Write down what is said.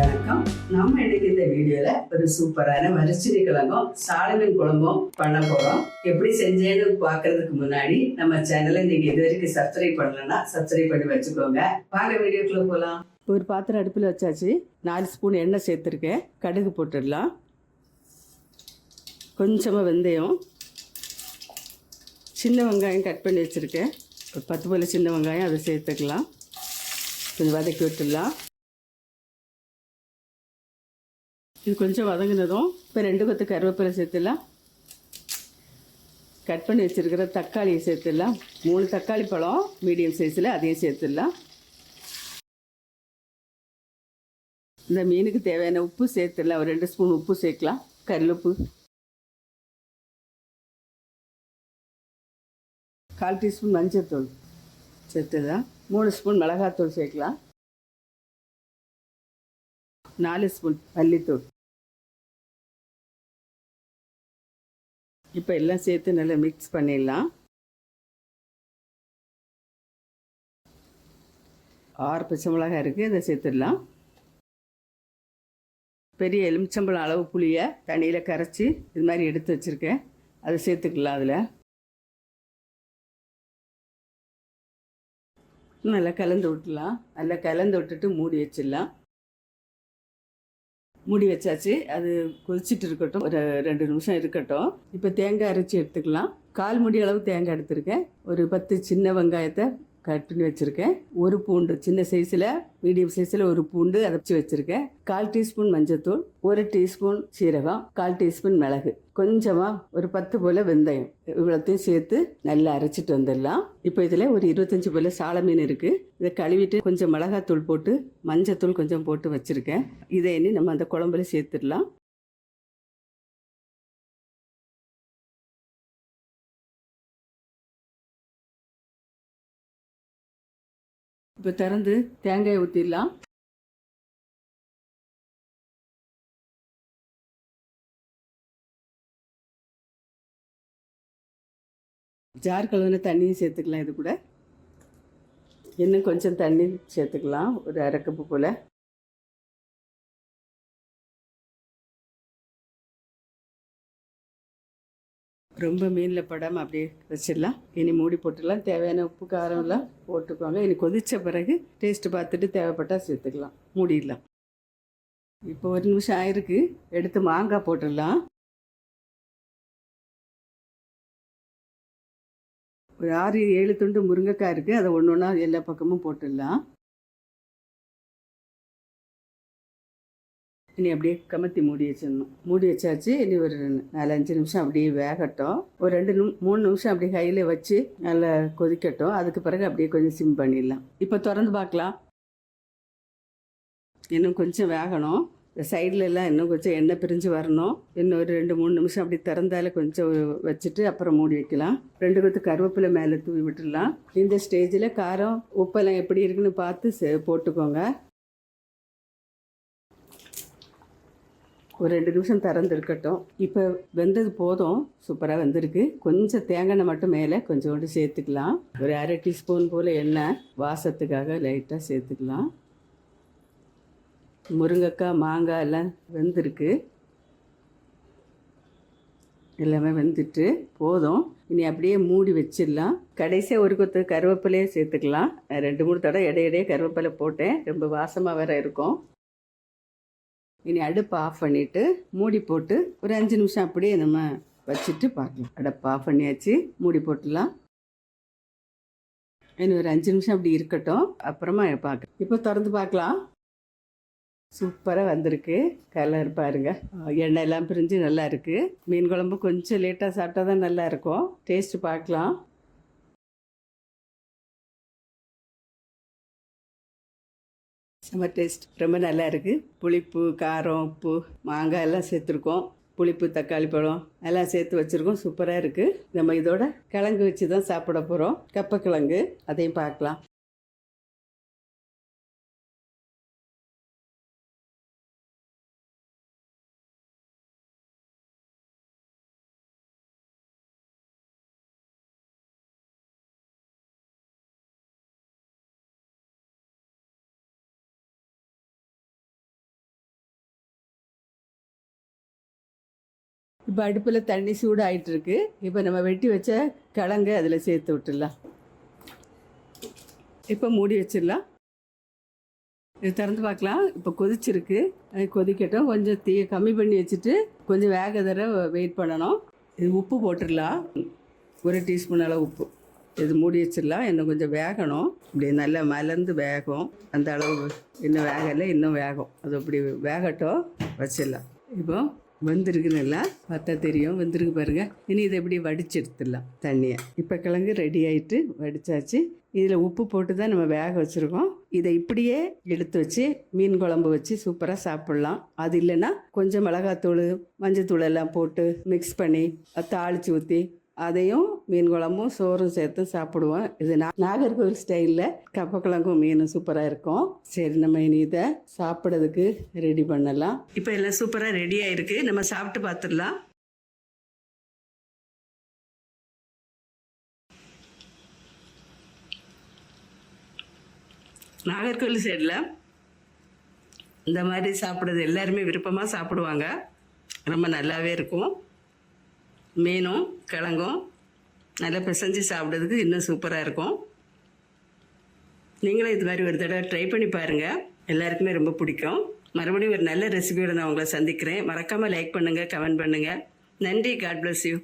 வணக்கம். நம்ம இன்னைக்கு இந்த வீடியோல ஒரு சூப்பரான மரிச்சினி கிழங்கும் சாலமீன் குழம்பும் பண்ண போறோம். எப்படி செஞ்சேன்னு பாக்குறதுக்கு முன்னாடி நம்ம சேனலை நீங்க இது வரைக்கும் சப்ஸ்கிரைப் பண்ணலன்னா சப்ஸ்கிரைப் பண்ணி வச்சுக்கோங்க. வாங்க வீடியோக்குள்ள போலாம். ஒரு பாத்திரம் அடுப்பில் வச்சாச்சு. நாலு ஸ்பூன் எண்ணெய் சேர்த்துருக்கேன். கடுகு போட்டுடலாம். கொஞ்சமாக வெந்தயம். சின்ன வெங்காயம் கட் பண்ணி வச்சுருக்கேன். ஒரு பத்து போல சின்ன வெங்காயம் அதை சேர்த்துக்கலாம். கொஞ்சம் வதக்கி விட்டுடலாம். இது கொஞ்சம் வதங்கினதும் இப்போ ரெண்டு கொத்து கருவேப்பிலை சேர்த்துடலாம். கட் பண்ணி வச்சுருக்கிற தக்காளியை சேர்த்துடலாம். மூணு தக்காளி பழம் மீடியம் சைஸில் அதையும் சேர்த்துடலாம். இந்த மீனுக்கு தேவையான உப்பு சேர்த்துடலாம். ஒரு ரெண்டு ஸ்பூன் உப்பு சேர்க்கலாம். கல்லுப்பு கால் டீஸ்பூன் மஞ்சள்தூள் சேர்த்துடலாம். மூணு ஸ்பூன் மிளகாத்தூள் சேர்க்கலாம். நாலு ஸ்பூன் மல்லித்தூள். இப்போ எல்லாம் சேர்த்து நல்லா மிக்ஸ் பண்ணிடலாம். ஆறு பச்சை மிளகாய் இருக்குது அதை சேர்த்துடலாம். பெரிய எலுமிச்சம்பழம் அளவு புளியை தண்ணியில் கரைச்சி இது மாதிரி எடுத்து வச்சுருக்கேன். அதை சேர்த்துக்கலாம் அதில். நல்லா கலந்து விட்டுலாம் நல்லா கலந்து விட்டுட்டு மூடி வச்சிடலாம். மூடி வச்சாச்சு. அது கொதிச்சுட்டு இருக்கட்டும். ஒரு ரெண்டு நிமிஷம் இருக்கட்டும். இப்போ தேங்காய் அரைச்சி எடுத்துக்கலாம். கால் முடி அளவு தேங்காய் எடுத்திருக்கேன். ஒரு பத்து சின்ன வெங்காயத்தை கட் பண்ணி வச்சுருக்கேன். ஒரு பூண்டு சின்ன சைஸில் மீடியம் சைஸில் ஒரு பூண்டு அரைச்சி வச்சுருக்கேன். கால் டீஸ்பூன் மஞ்சத்தூள் ஒரு டீஸ்பூன் சீரகம் கால் டீஸ்பூன் மிளகு. கொஞ்சமாக ஒரு பத்து போல் வெந்தயம். இவ்வளோத்தையும் சேர்த்து நல்லா அரைச்சிட்டு வந்துடலாம். இப்போ இதில் ஒரு இருபத்தஞ்சி போல் சால மீன் இருக்குது இதை கழுவிட்டு கொஞ்சம் மிளகாத்தூள் போட்டு மஞ்சத்தூள் கொஞ்சம் போட்டு வச்சுருக்கேன். இதை இனி நம்ம அந்த குழம்புல சேர்த்துடலாம். இப்போ திறந்து தேங்காய் ஊற்றிடலாம் ஜார் கழுவுன தண்ணியும் சேர்த்துக்கலாம் இது கூட. இன்னும் கொஞ்சம் தண்ணி சேர்த்துக்கலாம். ஒரு அரை கப்பு போல். ரொம்ப மீனில் படாமல் அப்படியே வச்சிடலாம். இனி மூடி போட்டுடலாம். தேவையான உப்பு காரம் எல்லாம் போட்டுக்கோங்க. இனி கொதித்த பிறகு டேஸ்ட்டு பார்த்துட்டு தேவைப்பட்டால் சேர்த்துக்கலாம். மூடிடலாம். இப்போ ஒரு நிமிஷம் ஆயிருக்கு. எடுத்து மாங்காய் போட்டுடலாம். ஒரு ஆறு ஏழு துண்டு முருங்கைக்காய் இருக்குது அதை ஒன்று ஒன்றா எல்லா பக்கமும் போட்டுடலாம். இனி அப்படியே கமத்தி மூடி வச்சிடணும். மூடி வச்சாச்சு. இனி ஒரு நாலஞ்சு நிமிஷம் அப்படியே வேகட்டும். ஒரு ரெண்டு நிமி மூணு நிமிஷம் அப்படியே கையில் வச்சு நல்லா கொதிக்கட்டும். அதுக்கு பிறகு அப்படியே கொஞ்சம் சிம் பண்ணிடலாம். இப்போ திறந்து பார்க்கலாம். இன்னும் கொஞ்சம் வேகணும். இந்த சைடில் எல்லாம் இன்னும் கொஞ்சம் எண்ணெய் பிரிஞ்சு வரணும். இன்னும் ஒரு ரெண்டு மூணு நிமிஷம் அப்படி திறந்தால கொஞ்சம் வச்சுட்டு அப்புறம் மூடி வைக்கலாம். ரெண்டு கொத்து கருவேப்பிலை மேலே தூவி விட்டுடலாம். இந்த ஸ்டேஜில் காரம் உப்பெல்லாம் எப்படி இருக்குன்னு பார்த்து போட்டுக்கோங்க. ஒரு ரெண்டு நிமிஷம் திறந்துருக்கட்டும். இப்போ வெந்தது போதும். சூப்பராக வந்திருக்கு. கொஞ்சம் தேங்காய் எண்ணெய் மட்டும் மேலே கொஞ்சோண்டு சேர்த்துக்கலாம். ஒரு அரை டீஸ்பூன் போல் எண்ணெய் வாசத்துக்காக லைட்டாக சேர்த்துக்கலாம். முருங்கைக்காய் மாங்காய் எல்லாம் வெந்திருக்கு. எல்லாமே வெந்துட்டு போதும். இனி அப்படியே மூடி வச்சிடலாம். கடைசியாக ஒரு கொத்து கருவேப்பிலையே சேர்த்துக்கலாம். ரெண்டு மூணு தடவை இடையிடையே கருவேப்பிலை போட்டேன். ரொம்ப வாசமாக வேற இருக்கும். இனி அடுப்பு ஆஃப் பண்ணிவிட்டு மூடி போட்டு ஒரு அஞ்சு நிமிஷம் அப்படியே நம்ம வச்சுட்டு பார்க்கலாம். அடுப்பு ஆஃப் பண்ணியாச்சு மூடி போட்டுடலாம். இனி ஒரு அஞ்சு நிமிஷம் அப்படி இருக்கட்டும். அப்புறமா பார்க்கலாம். இப்போ திறந்து பார்க்கலாம். சூப்பராக வந்திருக்கு. கலர் பாருங்க. எண்ணெய் எல்லாம் பிரிஞ்சு நல்லா இருக்கு. மீன் குழம்பு கொஞ்சம் லேட்டாக சாப்பிட்டா தான் நல்லா இருக்கும். டேஸ்ட் பார்க்கலாம். செம்ம டேஸ்ட் ரொம்ப நல்லா இருக்குது புளிப்பு காரம் உப்பு மாங்காய் எல்லாம் சேர்த்துருக்கோம். புளிப்பு தக்காளி பழம் எல்லாம் சேர்த்து வச்சுருக்கோம். சூப்பராக இருக்குது நம்ம இதோட கிழங்கு வச்சு தான் சாப்பிட போகிறோம் கப்பக்கிழங்கு அதையும் பார்க்கலாம். இப்போ அடுப்பில் தண்ணி சூடாகிட்டு இருக்கு இப்போ நம்ம வெட்டி வச்ச கிழங்கு அதில் சேர்த்து விட்டுடலாம். இப்போ மூடி வச்சிடலாம். இது திறந்து பார்க்கலாம். இப்போ கொதிச்சிருக்கு. அது கொதிக்கட்டும். கொஞ்சம் தீயை கம்மி பண்ணி வச்சுட்டு கொஞ்சம் வேக தர வெயிட் பண்ணணும். இது உப்பு போட்டுடலாம். ஒரு டீஸ்பூன் அளவு உப்பு. இது மூடி வச்சிடலாம். இன்னும் கொஞ்சம் வேகணும். இப்படி நல்லா மலர்ந்து வேகும். அந்த அளவு இன்னும் வேகலை. இன்னும் வேகும். அது அப்படி வேகட்டும். வச்சிடலாம். இப்போ வெந்திருக்கு எல்லாம் பார்த்தா தெரியும். வந்திருக்கு பாருங்க. இனி இதை எப்படி வடிச்சு எடுத்துடலாம் தண்ணியை. இப்போ கிழங்கு ரெடி ஆயிட்டு வடிச்சாச்சு. இதில் உப்பு போட்டு தான் நம்ம வேக வச்சுருக்கோம். இதை இப்படியே எடுத்து வச்சு மீன் குழம்பு வச்சு சூப்பராக சாப்பிட்லாம். அது இல்லைன்னா கொஞ்சம் மிளகாத்தூள் மஞ்சத்தூள் எல்லாம் போட்டு மிக்ஸ் பண்ணி தாளித்து ஊற்றி அதையும் மீன் குழம்பும் சோறும் சேர்த்து சாப்பிடுவோம். இது நாகர்கோவில் ஸ்டைலில் கப்பக்கிழங்கும் மீனும் சூப்பராக இருக்கும். சரி நம்ம இனி இதை சாப்பிட்றதுக்கு ரெடி பண்ணலாம். இப்போ எல்லாம் சூப்பராக ரெடி ஆயிருக்கு. நம்ம சாப்பிட்டு பார்த்துடலாம் நாகர்கோவில் சைடில் இந்த மாதிரி சாப்பிட்றது எல்லாருமே விருப்பமாக சாப்பிடுவாங்க. ரொம்ப நல்லாவே இருக்கும். மீனும் கிழங்கும் நல்லா பிசைஞ்சு சாப்பிட்றதுக்கு இன்னும் சூப்பராக இருக்கும். நீங்களும் இது மாதிரி ஒரு தடவை ட்ரை பண்ணி பாருங்கள் எல்லாருக்குமே ரொம்ப பிடிக்கும். மறுபடியும் ஒரு நல்ல ரெசிபியோட நான் உங்களை சந்திக்கிறேன். மறக்காமல் லைக் பண்ணுங்கள் கமெண்ட் பண்ணுங்கள் நன்றி. God bless you